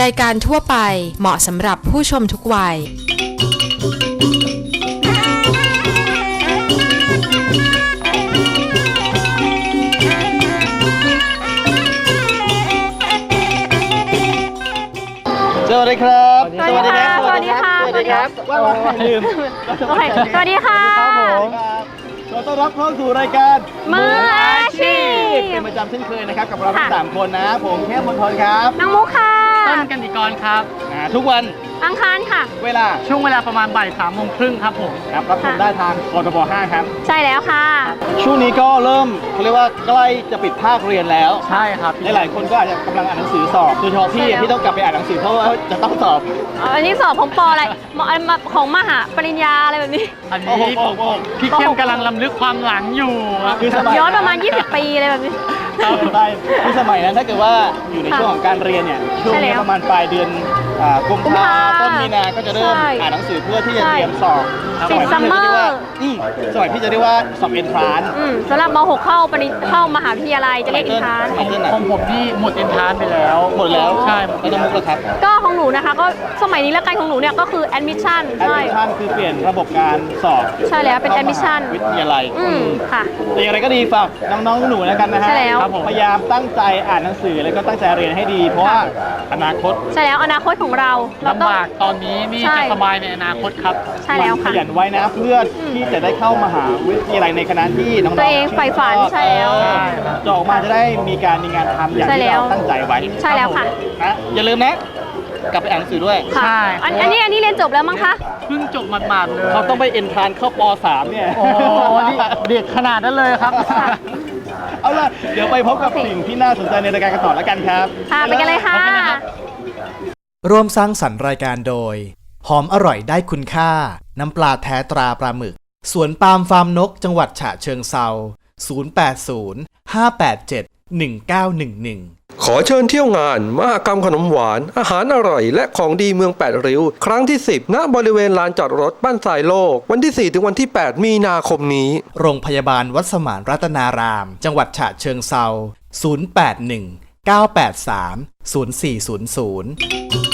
รายการทั่วไปเหมาะสำหรับผู้ชมทุกวัย สวัสดีครับ สวัสดีค่ะ สวัสดีครับสวัสดีครับว่าว่าลืมโอเคสวัสดีค่ะครับผมขอต้อนรับเข้าสู่รายการมืออาชีพ เป็นประจำเช่นเคยนะครับ กับเราทั้งค่ะ สามคนนะ ผมแค่มณฑลครับ น้องมุกค่ะ ต้นกันติกรครับ อ่าทุกวันอังคารค่ะ เวลาช่วงเวลาประมาณบ่ายสามโมงครึ่งครับผม ครับรับชมค่ะได้ทางกทบ5ครับ ใช่แล้วค่ะ ช่วงนี้ก็เริ่มเขาเรียกว่าใกล้จะปิดภาคเรียนแล้ว ใช่ครับหลายๆคนก็อาจจะกำลังอ่านหนังสือสอบโดยเฉพาะพี่ใช่แล้วพี่ต้องกลับไปอ่านหนังสือเพราะว่าจะต้องสอบ อ๋ออันนี้สอบของปออะไรมอมาของมหาปริญญาอะไรแบบนี้ อันโอ้นี้โหโอ้โห พี่เข้มกำลังลำลึกความหลังอยู่ครับ คือสมัยย้อนประมาณ 20 ปีอะไรแบบนี้ ใช่ที่สมัยนั้นถ้าเกิดว่าอยู่ในช่วงของการเรียนเนี่ยช่วงใช่แล้นี้ว ประมาณปลายเดือน อ่ากุมกุมภาภาต้นมีนาก็จะเริ่มใช่อ่านหนังสือเพื่อที่จะใช่เตรียมสอบติดสมัยพี่จะเรียกว่า summer อืมสมัยพี่จะเรียกว่าสอบเอนทรานอืมสำหรับม .6 เข้าปริญเข้ามหาวิทยาลัยจะเรียกอินทานไมเคิลของผมที่หมดเอ็นทรานไปแล้วหมดแล้วใช่ไม่ต้องมุกแล้วครับก็ของหนูนะคะก็สมัยนี้แล้วกันของหนูเนี่ยก็คือ admission แอดใช่ มิชชั่นคือเปลี่ยนระบบการสอบใช่แล้วเป็นข้ามหา admission วิทยาลัยอืมค่ะ แต่อย่างไรก็ดีฝากน้องๆหนูๆแล้วกันนะฮะใช่แล้วพยายามตั้งใจอ่านหนังสือแล้วก็ตั้งใจเรียนให้ดี เพราะว่าอนาคต ใช่แล้วอนาคตของเราเราต้องลำบากตอนนี้นี่ใช่ จะสบายในอนาคตครับ ใช่แล้วขค่ะ ยันไว้นะเพื่อที่จะได้เข้ามหาวิทยาลัยในคณะที่น้องๆตัวเองใฝ่ฝันชื่ชอบใช่แล้วเออจะออกมาจะได้มีการมีงานทำอย่างใช่ที่แล้วเราตั้งใจไว้ใช่แล้วค่ะ นะอย่าลืมนะ กลับไปอ่านหนังสือด้วย ค่ะใช่ อันอันนี้อันนี้เรียนจบแล้วมั้งคะ เพิ่งจบหมาดๆเลยเขาต้องไปเอ็นทรานเข้าป .3 เนี่ย โอ้โหนี่เด็กขนาดนั้นเลยครับ เอาล่ะ เดี๋ยวไปพบกับสิ่งที่น่าสนใจในรายการกันต่อแล้วกันครับ ค่ะไปกันเลยค่ะ ร่วมสร้างสรรค์รายการโดย หอมอร่อยได้คุณค่า น้ำปลาแท้ตราปลาหมึก สวนปาล์มฟาร์มนก จังหวัดฉะเชิงเซา080 587 1911 ขอเชิญเที่ยวงานมหกรรมขนมหวาน อาหารอร่อย และของดีเมือง 8 ริ้ว ครั้งที่ 10 ณ บริเวณลานจอดรถบ้านสายโลก วันที่ 4 ถึงวันที่ 8 มีนาคมนี้ โรงพยาบาลวัดสมานรัตนาราม จังหวัดฉะเชิงเซา081 983 0400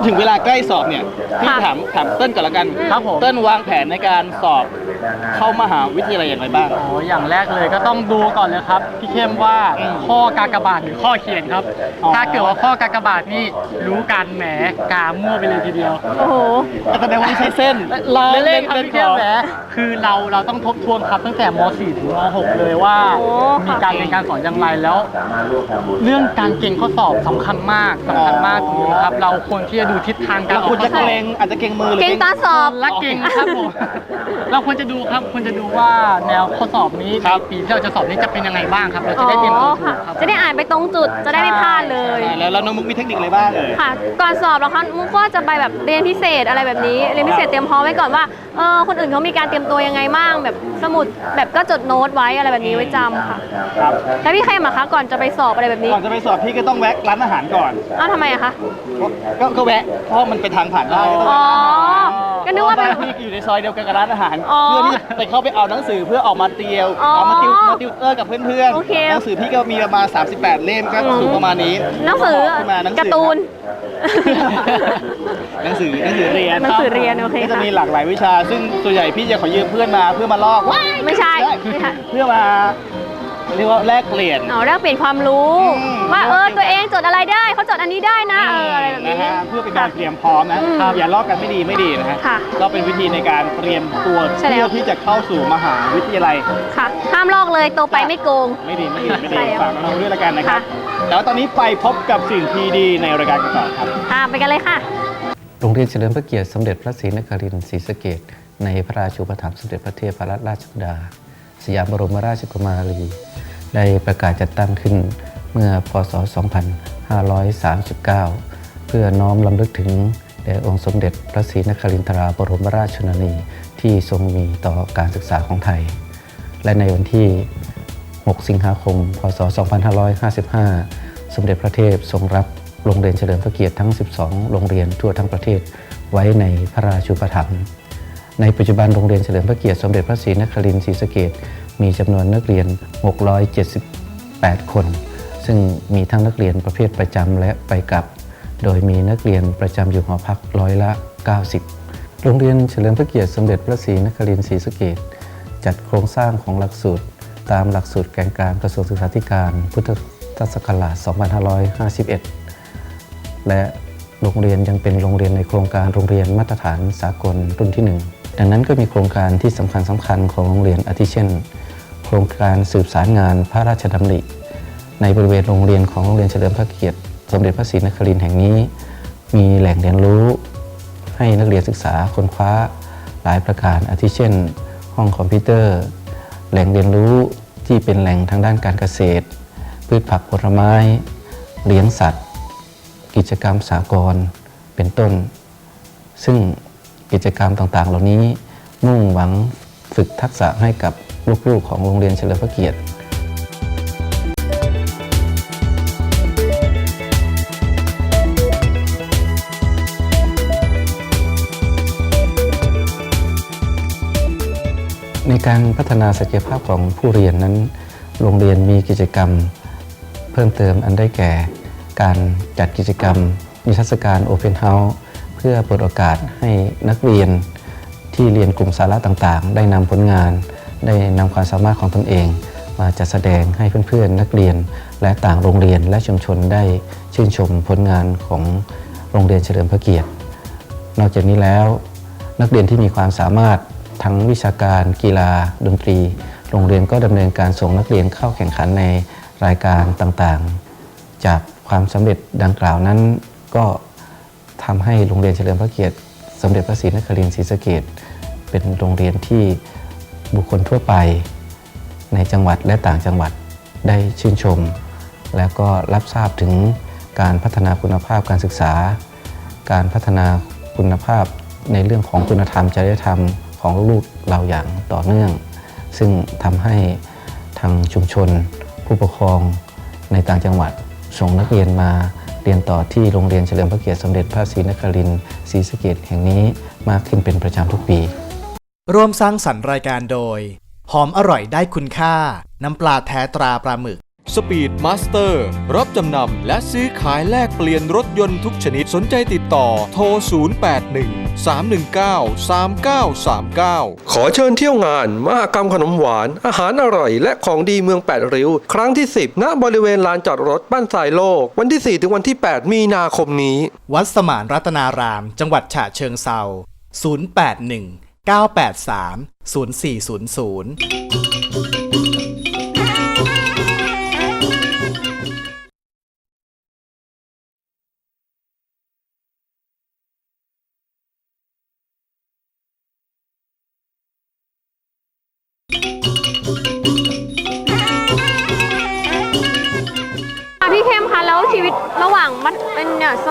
อถึงเวลาใกล้สอบเนี่ยพี่ค่ะ ถามถามเติ้ลก่อนละกันครับผม เติ้ลวางแผนในการสอบเข้ามหาวิทยาลัยอย่างไรบ้าง โอ้อย่างแรกเลยก็ต้องดูก่อนเลยครับ พี่เข้มว่าข้อกากบาทหรือข้อเขียนครับ อ๋อ ถ้าเกิดว่าข้อกากบาทนี่รู้กันแหมกามั่วไปเลยทีเดียว โอ้โห แสดงว่าไม่ใช่เส้นล้อเล่นครับเล่นพี่เข้มแหมคือเราเราต้องทบทวนครับตั้งแต่ม .4 ถึงม .6 เลยว่า โอ้มีการเรียนการสอนอย่างไรแล้ว เรื่องการเก่งข้อสอบสำคัญมากสำคัญมากตรงนี้ครับ เราควรที่จะดูทิศทางการเราออควรกข้จะอสอบเกรงอาจจะเกรงมือหรือเก่งตาสอบและเก่งครับผมเราควรจะดูครับควรจะดูว่าแนวข้อสอบนี้ในปีที่เราจะสอบนี้จะเป็นยังไงบ้างครับเราอ๋จะอได้เตรียมตัวถูค่ะกครับจะได้อ่านไปตรงจุดจะได้ไม่พลาดเลยอ่าแล้วแล้วน้องมุกมีเทคนิคอะไรบ้างเอ่ยค่ะ ก่อนสอบแล้วค่ะมุกก็จะไปแบบเรียนพิเศษอะไรแบบนี้เรียนพิเศษเตรียมพร้อมไว้ก่อนว่าเออคนอื่นเขามีการเตรียมตัวยังไงบ้างแบบสมุดแบบก็จดโน้ตไว้อะไรแบบนี้ไว้จำค่ะครับแล้วพี่ใครมาคะก่อนจะไปสอบอะไรแบบนี้ก่อนจะไปสอบพี่ก็ต้องแวะร้านอาหารก่อนอ้าวทำไมอะคะก็ก็แวะเพราะมันเป็นทางผ่านได้ก็ต้องอ๋อแวะก็นึกว่าเป็นเพระพี่อยู่ในซอยเดียวกันกับร้านอาหาร อ๋อเพื่อที่จะเข้าไปเอาหนังสือเพื่อออกมาเตียวอ๋อเอามาติวมาติวเตอร์กับเพื่อนโอเคหนังสือพี่ก็มีประมาณ 38 เล่มก็สูงประมาณนี้หนังสือขึ้นมาหนังสือ การ์ตูน หนังสือหนังสือเรียนหนังสือเรียนโอเคก็จะค่ะ มีหลากหลายวิชา ซึ่งส่วนใหญ่พี่จะขอยืมเพื่อนมาเพื่อมาลอกไม่ใช่ไม่ใช่ เพื่อมา เรียกว่าแลกเปลี่ยน เอาแลกเปลี่ยนความรู้ อืม ว่าเออตัวเองจดอะไรได้เขาจดอันนี้ได้นะเอออะไรแบบนะนี้ฮะเพื่อเป็นการเตรียมพร้อมนะอืมอย่าลอกกันไม่ดีไม่ดีนะฮะค่ะก็เป็นวิธีในการเตรียมตัวใช่แล้ว เพื่อที่จะเข้าสู่มหาวิทยาลัย ค่ะ ห้ามลอกเลยโตไปไม่โกง ไม่ดีไม่ดีไม่ดีใช่แล้วฝากน้องๆด้วยละกันนะครับ ค่ะ แล้วตอนนี้ไปพบกับสิ่งที่ดีในรายการกันต่อครับค่ะไปกันเลยค่ะ โรงเรียนเฉลิมพระเกียรติสมเด็จพระศรีนครินทร์ศรีสะเกษในพระราชูปถัมภ์สมเด็จพระเทพรัตนราชสุดา สยามบรมราชกุมารี ได้ประกาศจัดตั้งขึ้นเมื่อพศ 2539 เพื่อน้อมลำลึกถึงแด่องค์สมเด็จพระศรีนครินทราบรมราชชนนีที่ทรงมีต่อการศึกษาของไทย และในวันที่ 6 สิงหาคม พศ 2555 สมเด็จพระเทพทรงรับโรงเรียนเฉลิมพระเกียรติทั้ง 12 โรงเรียนทั่วทั้งประเทศไว้ในพระราชูปถัมภ์ในปัจจุบันโรงเรียนเฉลิมพระเกียรติสมเด็จพระศรีนครินทร์ศรีสะเกษ มีจำนวนนักเรียน 678 คน ซึ่งมีทั้งนักเรียนประเภทประจำและไปกลับ โดยมีนักเรียนประจำอยู่หอพักร้อยละ 90 โรงเรียนเฉลิมพระเกียรติสมเด็จพระศรีนครินทร์ศรีสะเกษจัดโครงสร้างของหลักสูตร ตามหลักสูตรแกนกลางกระทรวงศึกษาธิการ พุทธศักราช 2551 และโรงเรียนยังเป็นโรงเรียนในโครงการโรงเรียนมาตรฐานสากลรุ่นที่ 1 ดังนั้นก็มีโครงการที่สำคัญสำคัญของโรงเรียนอาทิเช่น ครงการสืบสารงานพระราชดำริ ในบริเวณโรงเรียนของโรงเรียนเฉลิมพระเกียรติ สมเด็จพระศรีนครินทร์แห่งนี้ มีแหล่งเรียนรู้ ให้นักเรียนศึกษาค้นคว้าหลายประการอาทิเช่น ห้องคอมพิวเตอร์ แหล่งเรียนรู้ที่เป็นแหล่งทางด้านการเกษตร พืชผักผลไม้ เลี้ยงสัตว์ กิจกรรมสากลเป็นต้น ซึ่งกิจกรรมต่างๆ เหล่านี้มุ่งหวัง ฝึกทักษะให้กับลูกๆของโรงเรียนเฉลิมพระเกียรติในการพัฒนาศักยภาพของผู้เรียนนั้น โรงเรียนมีกิจกรรมเพิ่มเติมอันได้แก่ การจัดกิจกรรมนิทรรศการ Open House เพื่อเปิดโอกาสให้นักเรียน ที่เรียนกลุ่มสาระต่างๆ ได้นำผลงาน ได้นำความสามารถของตนเอง มาจัดแสดงให้เพื่อนๆ นักเรียน และต่างโรงเรียนและชุมชนได้ชื่นชมผลงานของโรงเรียนเฉลิมพระเกียรติ นอกจากนี้แล้ว นักเรียนที่มีความสามารถทั้งวิชาการกีฬา ดนตรี โรงเรียนก็ดำเนินการส่งนักเรียนเข้าแข่งขันในรายการต่างๆ จากความสำเร็จดังกล่าวนั้นก็ทำให้โรงเรียนเฉลิมพระเกียรติ สมเด็จพระศรีนครินทร์ศรีสะเกษเป็นโรงเรียนที่บุคคลทั่วไปในจังหวัดและต่างจังหวัดได้ชื่นชม แล้วก็รับทราบถึงการพัฒนาคุณภาพการศึกษา การพัฒนาคุณภาพในเรื่องของคุณธรรมจริยธรรมของลูกเราอย่างต่อเนื่อง ซึ่งทำให้ทางชุมชน ผู้ปกครองในต่างจังหวัดส่งนักเรียนมา เรียนต่อที่โรงเรียนเฉลิมพระเกียรติสมเด็จพระศรีนครินทร์ศรีสะเกดแห่งนี้มากขึ้นเป็นประจำทุกปี ร่วมสร้างสรรค์รายการโดย หอมอร่อยได้คุณค่า น้ำปลาแท้ตราปลาหมึก สปีดมาสเตอร์รับจำนำและซื้อขายแลกเปลี่ยนรถยนต์ทุกชนิดสนใจติดต่อโทร 081 319 3939 ขอเชิญเที่ยวงานมหกรรมขนมหวาน อาหารอร่อย และของดีเมือง 8 ริ้ว ครั้งที่ 10 ณ บริเวณลานจอดรถบ้านสายโลก วันที่ 4 ถึงวันที่ 8 มีนาคมนี้ วัดสมานรัตนาราม จังหวัดฉะเชิงเซา081 983 0400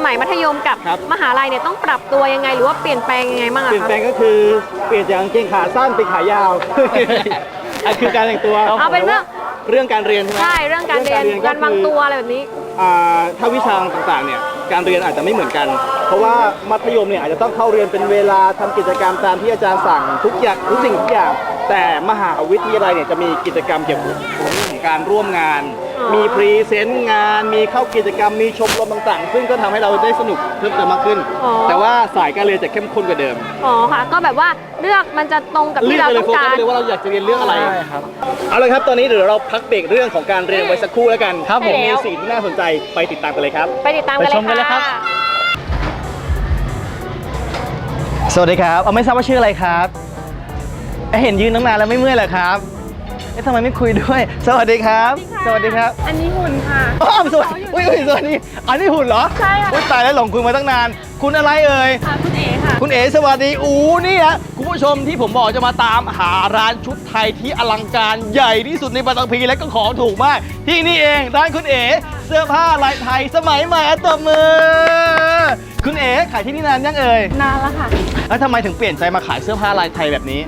มัยมัธยมกับครับ มหาลัยเนี่ยต้องปรับตัวยังไง หรือว่าเปลี่ยนแปลงยังไงบ้างเปอะลี่ยนคะแปลงก็คือเปลี่ยนจากกางเกงขาสั้นเป็นขายาว อันคือการแต่งตัวเอาเป็นเรื่องเรื่องการเรียนใช่ไหมใช่เรื่องการเรียนก็การวางคือตัวอะไรแบบนี้ อ่าถ้าวิชาต่างๆเนี่ยการเรียนอาจจะไม่เหมือนกัน เพราะว่ามัธยมเนี่ยอาจจะต้องเข้าเรียนเป็นเวลาทำกิจกรรมตามที่อาจารย์สั่งทุกอย่างทุกสิ่งทุกอย่าง แต่มหาวิทยาลัยเนี่ยจะมีกิจกรรมเกี่ยวกับเรื่องของการร่วมงานอ๋อ มีพรีเซนต์งาน มีเข้ากิจกรรม มีชมรมต่างๆ ซึ่งก็ทำให้เราได้สนุกเพิ่มเติมมากขึ้นแต่ว่าสายการเรียนจะเข้มข้นกว่าเดิม อ๋อค่ะ ก็แบบว่าเลือกมันจะตรงกับเลืที่อกเราไปเลต้ยองโฟกักาสรเลยว่าเราอยากจะเรียนเรื่องอะไร ใช่ครับ เอาเลยครับ ตอนนี้เดี๋ยวเราพักเบรกเรื่องของการเรียนไว้สักครู่แล้วกันครับผม มีสิ่งที่น่าสนใจไปติดตามกันเลยครับ ไปติดตามกันไปชมกันเลเลยยครัค่ะ บ สวัสดีครับเอาไม่ทราบว่าชื่ออะไรครับเอ๊ะเห็นยืนตั้งนานแล้วไม่เมื่อยเหรอครับเอ๊ะทำไมไม่คุยด้วย สวัสดีครับ สวัสดีครับอันนี้หุ่นค่ะอ้าวสวัสดีอุ้ยอุ้ยสวัสดีอันนี้หุ่นเหรอใช่ค่ะอุ๊ยตายแล้วหลงคุยมาตั้งนาน คุณอะไรเอ่ยค่ะคุณเอ๋ค่ะ คุณเอ๋สวัสดีอูนี่ฮะคุณผู้ชมที่ผมบอกจะมาตามหาร้านชุดไทยที่อลังการใหญ่ที่สุดในปัตตภีและก็ของถูกมาก ที่นี่เองร้านคุณเอ๋เสื้อผ้าลายไทยสมัยใหม่อัตบมือ คุณเอ๋ขายที่นี่นานยังเอ่ยนานแล้วค่ะแล้วทำไมถึงเปลี่ยนใจมาขายเสื้อผ้าลายไทยแบบนี้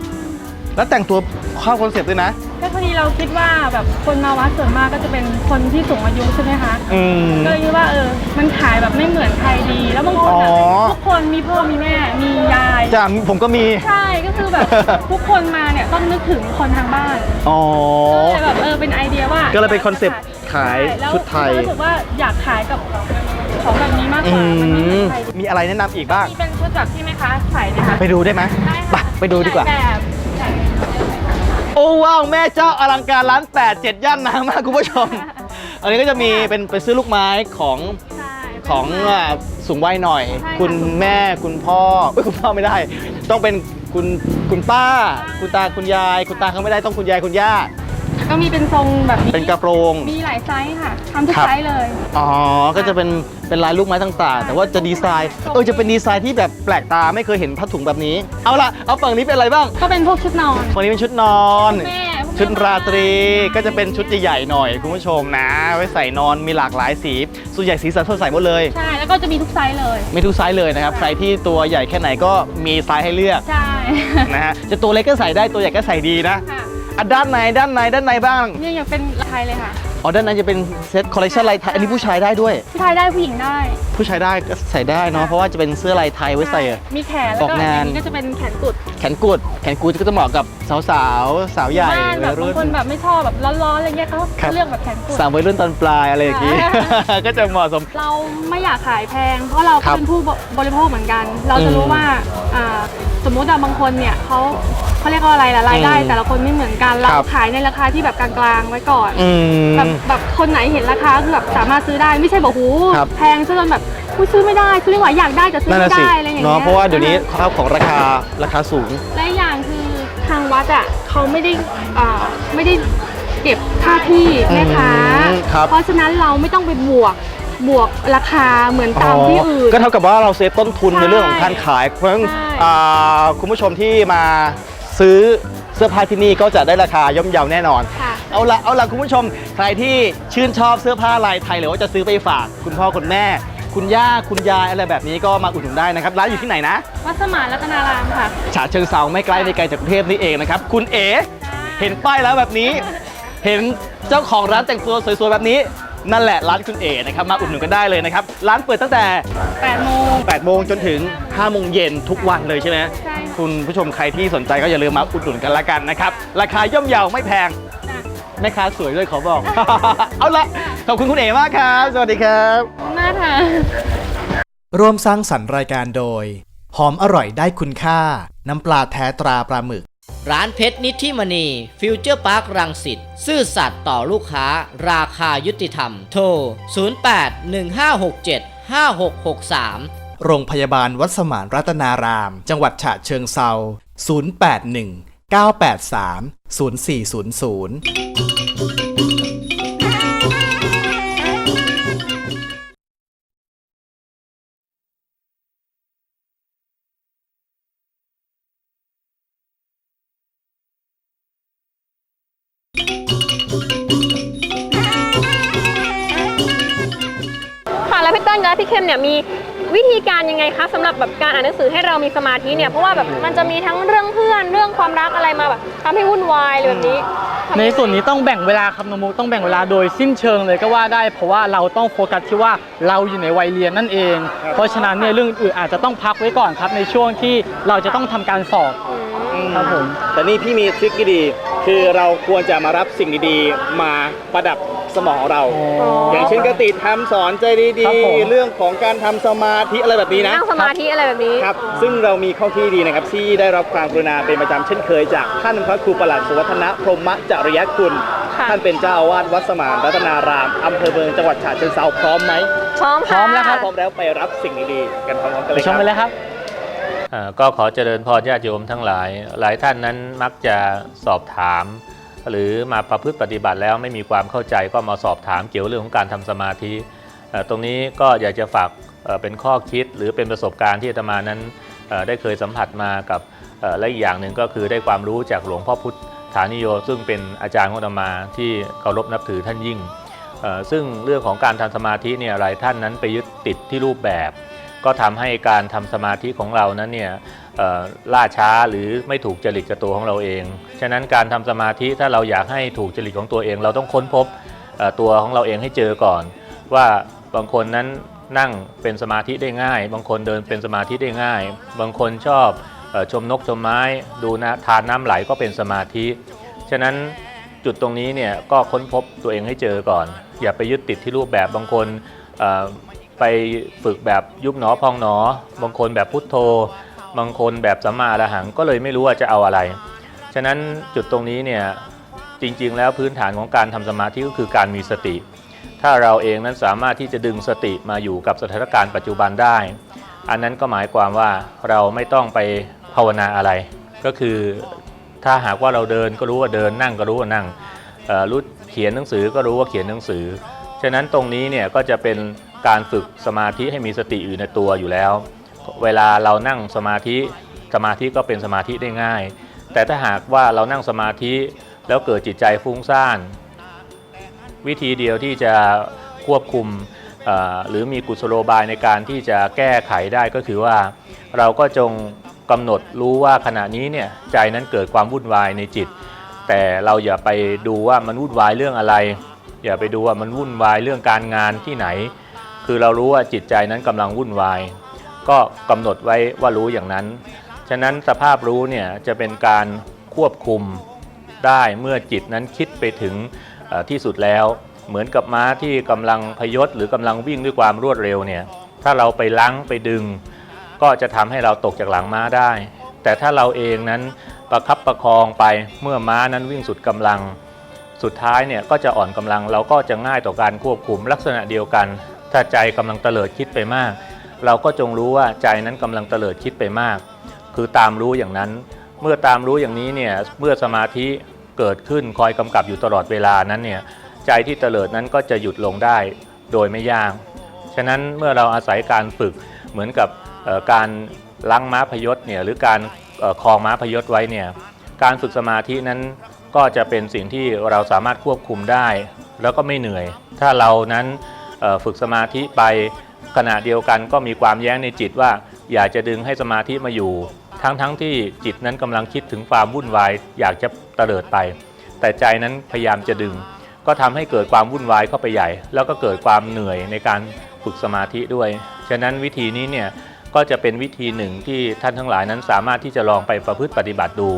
แล้วแต่งตัวเข้าคอนเซ็ปต์ด้วยนะ ก็พอดีเราคิดว่าแบบคนมาวัดส่วนมากก็จะเป็นคนที่สูงอายุใช่ไหมคะอืม ก็เลยคิดว่าเออมันขายแบบไม่เหมือนใครดี แล้วบางคนอะอ๋อ ทุกคนมีพ่อมีแม่มียายจ้ะผมก็มี ใช่ก็คือแบบ ทุกคนมาเนี่ยต้องนึกถึงคนทางบ้านอ๋อ ก็เลยแบบเออเป็นไอเดียว่าก็เลยเป็นคอนเซปต์ขายใแล้วชุดไทย รู้สึกว่าอยากขายกับของแบบนี้มากกอืว่ามันไม่เหมือมนใครดีมีอะไรแนะนำอีกบ้างนี่เป็นชุดแบบที่แม่ค้าใส่นะคะ ไปดูได้ไหมได้ไปค่ะไปดูดีกว่า หลยแบบใช่ โอ้ว้าวแม่เจ้าอลังการร้าน8 7ย่านน้ำมากคุณผู้ชม อันนี้ก็จะมีเป็นเป็นซื้อลูกไม้ของใช่ของอ่าสูงวัยหน่อย ใช่ค่ะ คุณแม่คุณพ่อเอ้ยคุณพ่อไม่ได้ ต้องเป็นคุณคุณป้า คุณตาคุณยาย คุณตาเขาไม่ได้ต้องคุณยายคุณย่า ก็มีเป็นทรงแบบนี้เป็นกระโปรง มีหลายไซส์ค่ะทำทุกครับ ไซส์เลย อ๋อ ก็จะเป็นเป็นลายลูกไม้ต่างๆ แต่ว่าจะดีไซน์ เออ จะเป็นดีไซน์ที่แบบแปลกตาไม่เคยเห็นผ้าถุงแบบนี้ เอาล่ะเอาฝั่งนี้เป็นอะไรบ้าง ก็เป็นพวกชุดนอนฝั่งนี้เป็นชุดนอน แม่พวกแม่ชุดราตรีก็จะเป็นชุดใหญ่ๆหน่อยคุณผู้ชมนะ ไว้ใส่นอนมีหลากหลายสี ส่วนใหญ่สีสันสดใสหมดเลย ใช่ แล้วก็จะมีทุกไซส์เลย ไม่ทุกไซส์เลยนะครับ ใครที่ตัวใหญ่แค่ไหนก็มีไซส์ให้เลือกใช่ นะฮะ จะตัวเล็กก็ใส่ได้ตัวใหญ่ก็ใส่ดีนะ ค่ะ อะด้านในด้านในด้านในบ้าง เนี่ยยังเป็นไทยเลยค่ะอ๋อด้านในจะเป็นเซตคอลเลคชันลายไทยอันนี้ผู้ชายได้ด้วย ผู้ชายได้ผู้หญิงได้ ผู้ชายได้ก็ใส่ได้เนาะเพราะว่าจะเป็นเสื้อลายไทยไว้ใส่ มีแขนแล้วออกก็งาน อันนี้ก็จะเป็นแขนกุดแขนกุดแขนกุดก็จะเหมาะกับสาวสาวๆสาวใหญ่บ้านแบวับยรุ่บางคนน แบบไม่ชอบแบบร้อนๆอะไรเงี้ยเขาครับ เลือกแบบแขนกุด สาววัยรุ่นตอนปลายอะไรอย่างงี้ค่ะก็จะเหมาะสม เราไม่อยากขายแพง เพราะเราครัก็บเป็นผู้บริโภคเหมือนกัน เราจะรู้อืมว่าอ่าสมมุติว่าบางคนเนี่ยเขา เขาเรียกว่าอะไรล่ะรายได้อืมแต่ละคนไม่เหมือนกันเราครับ ขายในราคาที่แบบกลางๆไว้ก่อน อืม แบบแบบคนไหนเห็นราคาคือแบบสามารถซื้อได้ไม่ใช่บอกหูครับ แพงซะจนแบบอุ๊ยซื้อไม่ได้ซื้อไม่ไหวอยากได้แต่ซื้อนั่นไม่น่ะสิได้อะไรอย่างเงี้ยเนาะเพราะว่าเดี๋ยวนี้ข้าวของราคาราคาสูง และอีกอย่างคือทางวัดอะเขาไม่ได้อ่าไม่ได้เก็บค่าที่แม่ค้าอืมครับ เพราะฉะนั้นเราไม่ต้องไปบวกบวกราคาเหมือนตามที่อื่น ก็เท่ากับว่าเราเซฟต้นทุนใช่ในเรื่องของการขายเพราะฉะนั้นใช่อ่าคุณผู้ชมที่มา ซื้อเสื้อผ้าที่นี่ก็จะได้ราคาย่อมเยาแน่นอน ค่ะ เอาละเอาละคุณผู้ชม ใครที่ชื่นชอบเสื้อผ้าลายไทยหรือว่าจะซื้อไปฝาก คุณพ่อคุณแม่ คุณย่าคุณยายอะไรแบบนี้ก็มาอุดหนุนได้นะครับร้านอยู่ที่ไหนนะวัดสมานรัตนารามค่ะ ฉะเชิงเซาไม่ไกลไม่ไกลจากกรุงเทพนี่เองนะครับคุณเอ๋เห็นป้ายแล้วแบบนี้ เห็นเจ้าของร้านแต่งตัวสวยๆแบบนี้ นั่นแหละร้านคุณเอ๋นะครับมาอุดหนุนกันได้เลยนะครับร้านเปิดตั้งแต่8โมง8โมงจนถึง5โมงเย็นทุกวันเลยใช่ไหม ใช่ ค่ะคุณผู้ชมใครที่สนใจก็อย่าลืมมาอุดหนุนกันละกันนะครับ ราคาย่อมเยาไม่แพงจ้ะแม่ค้าสวยด้วยขอบอก เอาละขอบคุณคุณเอ๋มากครับ สวัสดีครับน่าทานร่วมสร้างสรรค์รายการโดย หอมอร่อยได้คุณค่า น้ำปลาแท้ตราปลาหมึก ร้านเพชรนิธิมณีฟิวเจอร์พาร์ครังสิตซื่อสัตย์ต่อลูกค้า ราคายุติธรรม โทร 0815675663 โรงพยาบาลวัดสมานรัตนาราม จังหวัดฉะเชิงเซา 081 983 0400ค่ะแล้วพี่เต้นกับพี่เข้มเนี่ยมี วิธีการยังไงคะสำหรับแบบการอ่านหนังสือให้เรามีสมาธิเนี่ยเพราะว่าแบบมันจะมีทั้งเรื่องเพื่อนเรื่องความรักอะไรมาแบบทำให้วุ่นวายอะไรแบบนี้ทำยังไงในส่วนนี้ต้องแบ่งเวลาครับนมุกต้องแบ่งเวลาโดยสิ้นเชิงเลยก็ว่าได้ เพราะว่าเราต้องโฟกัสที่ว่าเราอยู่ในวัยเรียนนั่นเอง เพราะฉะนั้นเนี่ยเรื่องอื่นอาจจะต้องพักไว้ก่อนครับในช่วงที่เราจะต้องทำการสอบครับผม แต่นี่พี่มีทริคดี คือเราควรจะมารับสิ่งดีๆ มาประดับ สมองเราอย่างเช่นกติธรรมสอนใจดีครับผม ๆ เรื่องของการทำสมาธิอะไรแบบนี้นะ นั่งสมาธิอะไรแบบนี้ ครับ ซึ่งเรามีข้อที่ดีนะครับ ที่ได้รับความกรุณาเป็นประจำเช่นเคยจากท่านพระครูประหลัดสุวัฒนะพรหมจริยคุณ ค่ะ ท่านเป็นเจ้าอาวาสวัดสมานรัตนารามอำเภอเมืองจังหวัดฉะเชิงเทราพร้อมไหมพร้อมพร้อมแล้วครับ พร้อมแล้วไปรับสิ่งดีๆกันพร้อมๆกันไปเลยชคมรับไปเลยครับ อ่าก็ขอเจริญพรญาติโยมทั้งหลาย หลายท่านนั้นมักจะสอบถาม หรือมาประพฤติปฏิบัติแล้วไม่มีความเข้าใจก็มาสอบถามเกี่ยวเรื่องของการทำสมาธิ ตรงนี้ก็อยากจะฝากเป็นข้อคิดหรือเป็นประสบการณ์ที่อาตมานั้นได้เคยสัมผัสมากับและอีกอย่างหนึ่งก็คือได้ความรู้จากหลวงพ่อพุทธานิโย ซึ่งเป็นอาจารย์ของอาตมาที่เคารพนับถือท่านยิ่ง ซึ่งเรื่องของการทำสมาธิเนี่ยหลายท่านนั้นไปยึดติดที่รูปแบบ ก็ทำให้การทำสมาธิของเรานั้นเนี่ย ล่าช้าหรือไม่ถูกจริตกับตัวของเราเอง ฉะนั้นการทำสมาธิถ้าเราอยากให้ถูกจริตของตัวเอง เราต้องค้นพบตัวของเราเองให้เจอก่อน ว่าบางคนนั้นนั่งเป็นสมาธิได้ง่าย บางคนเดินเป็นสมาธิได้ง่าย บางคนชอบอชมนกชมไม้ ดูนะทานน้ำไหลก็เป็นสมาธิ ฉะนั้นจุดตรงนี้เนี่ยก็ค้นพบตัวเองให้เจอก่อน อย่าไปยึดติดที่รูปแบบบางคนไปฝึกแบบยุบหนอพองหนอ บางคนแบบพุทโธ บางคนแบบสัมมาอรหังก็เลยไม่รู้ว่าจะเอาอะไร ฉะนั้นจุดตรงนี้เนี่ยจริง ๆ แล้วพื้นฐานของการทำสมาธิก็คือการมีสติ ถ้าเราเองนั้นสามารถที่จะดึงสติมาอยู่กับสถานการณ์ปัจจุบันได้ อันนั้นก็หมายความว่าเราไม่ต้องไปภาวนาอะไร ก็คือถ้าหากว่าเราเดินก็รู้ว่าเดินนั่งก็รู้ว่านั่งรู้เขียนหนังสือก็รู้ว่าเขียนหนังสือ ฉะนั้นตรงนี้เนี่ยก็จะเป็นการฝึกสมาธิให้มีสติอยู่ในตัวอยู่แล้ว เวลาเรานั่งสมาธิสมาธิก็เป็นสมาธิได้ง่าย แต่ถ้าหากว่าเรานั่งสมาธิแล้วเกิดจิตใจฟุ้งซ่าน วิธีเดียวที่จะควบคุมหรือมีกุศโลบายในการที่จะแก้ไขได้ก็คือว่า เราก็จงกำหนดรู้ว่าขณะนี้เนี่ยใจนั้นเกิดความวุ่นวายในจิต แต่เราอย่าไปดูว่ามันวุ่นวายเรื่องอะไร อย่าไปดูว่ามันวุ่นวายเรื่องการงานที่ไหน คือเรารู้ว่าจิตใจนั้นกำลังวุ่นวาย ก็กำหนดไว้ว่ารู้อย่างนั้น ฉะนั้นสภาพรู้เนี่ยจะเป็นการควบคุมได้เมื่อจิตนั้นคิดไปถึงที่สุดแล้ว เหมือนกับม้าที่กำลังพยศหรือกำลังวิ่งด้วยความรวดเร็วเนี่ยถ้าเราไปลังไปดึง ก็จะทำให้เราตกจากหลังม้าได้ แต่ถ้าเราเองนั้นประคับประคองไปเมื่อม้านั้นวิ่งสุดกำลัง สุดท้ายเนี่ยก็จะอ่อนกำลังเราก็จะง่ายต่อการควบคุมลักษณะเดียวกัน ถ้าใจกำลังเตลิดคิดไปมาก เราก็จงรู้ว่าใจนั้นกำลังเตลิดคิดไปมาก คือตามรู้อย่างนั้น เมื่อตามรู้อย่างนี้เนี่ยเมื่อสมาธิเกิดขึ้นคอยกำกับอยู่ตลอดเวลานั้นเนี่ยใจที่เตลิดนั้นก็จะหยุดลงได้โดยไม่ยากฉะนั้นเมื่อเราอาศัยการฝึกเหมือนกับการล้างม้าพยศเนี่ยหรือการคลองม้าพยศไว้เนี่ยการฝึกสมาธินั้นก็จะเป็นสิ่งที่เราสามารถควบคุมได้ แล้วก็ไม่เหนื่อย ถ้าเรานั้นฝึกสมาธิไป ขณะเดียวกันก็มีความแย้งในจิตว่า อยากจะดึงให้สมาธิมาอยู่ ทั้งๆทที่จิตนั้นกำลังคิดถึงความวุ่นวาย อยากจะเตลิดไป แต่ใจนั้นพยายามจะดึง ก็ทำให้เกิดความวุ่นวายเข้าไปใหญ่ แล้วก็เกิดความเหนื่อยในการฝึกสมาธิด้วย ฉะนั้นวิธีนี้เนี่ยก็จะเป็นวิธีหนึ่งที่ท่านทั้งหลายนั้นสามารถที่จะลองไปประพฤติปฏิบัติดู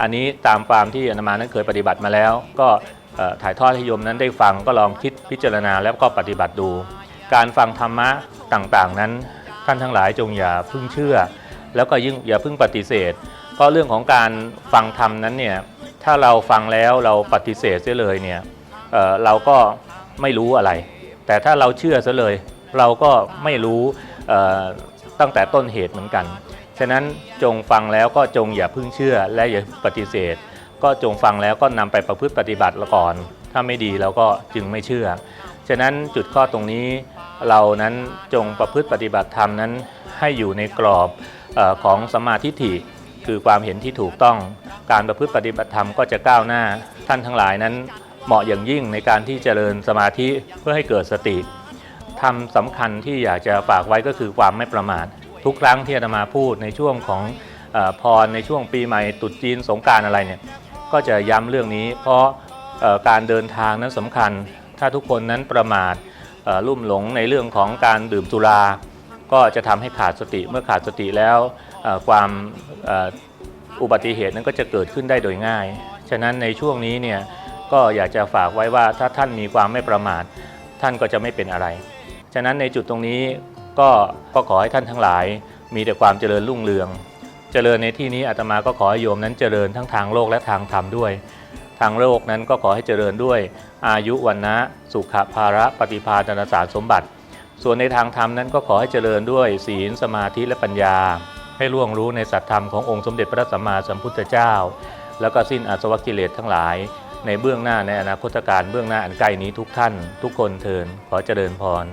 อันนี้ตามความที่อามานั้นเคยปฏิบัติมาแล้ว ก็ถ่ายทอดให้โยมนั้นได้ฟังก็ลองคิดพิจารณาแล้วก็ปฏิบัติดู การฟังธรรมะต่างๆ นั้น ท่านทั้งหลายจงอย่าพึ่งเชื่อ แล้วก็ยิ่งอย่าพึ่งปฏิเสธ เพราะเรื่องของการฟังธรรมนั้นเนี่ยถ้าเราฟังแล้วเราปฏิเสธเสียเลยเนี่ยเเราก็ไม่รู้อะไร แต่ถ้าเราเชื่อซะเลย เราก็ไม่รู้ตั้งแต่ต้นเหตุเหมือนกัน ฉะนั้นจงฟังแล้วก็จงอย่าพึ่งเชื่อและอย่าปฏิเสธ ก็จงฟังแล้วก็นำไปประพฤติปฏิบัติละก่อน ถ้าไม่ดีเราก็จึงไม่เชื่อ ฉะนั้นจุดข้อตรงนี้เรานั้นจงประพฤติปฏิบัติธรรมนั้น ให้อยู่ในกรอบอของสมาธิฐิคือความเห็นที่ถูกต้อง การประพฤติปฏิบัติธรรมก็จะก้าวหน้า ท่านทั้งหลายนั้นเหมาะอย่างยิ่งในการที่เจริญสมาธิเพื่อให้เกิดสติธรรมสำคัญที่อยากจะฝากไว้ก็คือความไม่ประมาท ทุกครั้งที่อาตมาพูดในช่วงของอพรในช่วงปีใหม่ตรุษจีนสงการอะไรเนี่ยก็จะย้ำเรื่องนี้ เพราะการเดินทางนั้นสำคัญ ถ้าทุกคนนั้นประมาทลุ่มหลงในเรื่องของการดื่มสุรา ก็จะทำให้ขาดสติเมื่อขาดสติแล้วความอุบัติเหตุนั้นก็จะเกิดขึ้นได้โดยง่าย ฉะนั้นในช่วงนี้เนี่ยก็อยากจะฝากไว้ว่าถ้าท่านมีความไม่ประมาท ท่านก็จะไม่เป็นอะไร ฉะนั้นในจุดตรงนี้ก็ก็ขอให้ท่านทั้งหลาย มีแต่ความเจริญรุ่งเรือง เจริญในที่นี้อาตมาก็ขอให้โยมนั้นเจริญทั้งทางโลกและทางธรรมด้วย ทางโลกนั้นก็ขอให้เจริญด้วยอายุวันนะสุขภาระปฏิภาณสารสมบัติ ส่วนในทางธรรมนั้นก็ขอให้เจริญด้วยศีลสมาธิและปัญญา ให้ล่วงรู้ในสัตธรรมขององค์สมเด็จพระสัมมาสัมพุทธเจ้า แล้วก็สิ้นอาสวะกิเลสทั้งหลาย ในเบื้องหน้าในอนาคตการเบื้องหน้าอันใกล้นี้ทุกท่าน ทุกคนเทินขอเจริญพร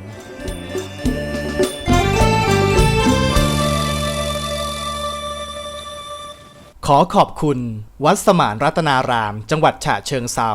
ขอขอบคุณ วัดสมานรัตนาราม จังหวัดฉะเชิงเซา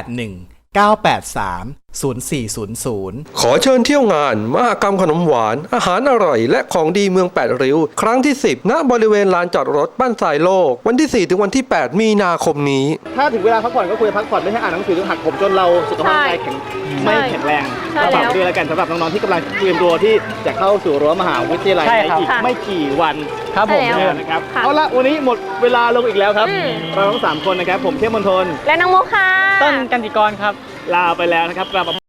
081 983 0400 ขอเชิญเที่ยวงาน มหกรรมขนมหวาน อาหารอร่อย และของดีเมือง 8 ริ้ว ครั้งที่ 10 ณ บริเวณลานจอดรถบ้านสายโลก วันที่ 4 ถึงวันที่ 8 มีนาคมนี้ ถ้าถึงเวลาพักผ่อนก็ควรจะพักผ่อนไม่ให้อ่านหนังสือจนหักผมจนเราสุขภาพร่างกายแข็งไม่แข็งแรงใช่ก็ฝากแล้วด้วยแล้วกันสำหรับน้องๆที่กำลังเตรียมตัวที่จะเข้าสู่รั้วมหาวิทยาลัยใช่ในครับ อีกค่ะไม่กี่วันครับผมใช่แล้ว นะครับค่ะเอาละวันนี้หมดเวลาลงอีกแล้วครับ อืม เราทั้งสามคนนะครับผมเทพมนทนและน้องมุกค่ะ ต้นกันติกรครับ ลาไปแล้วนะครับกลับมา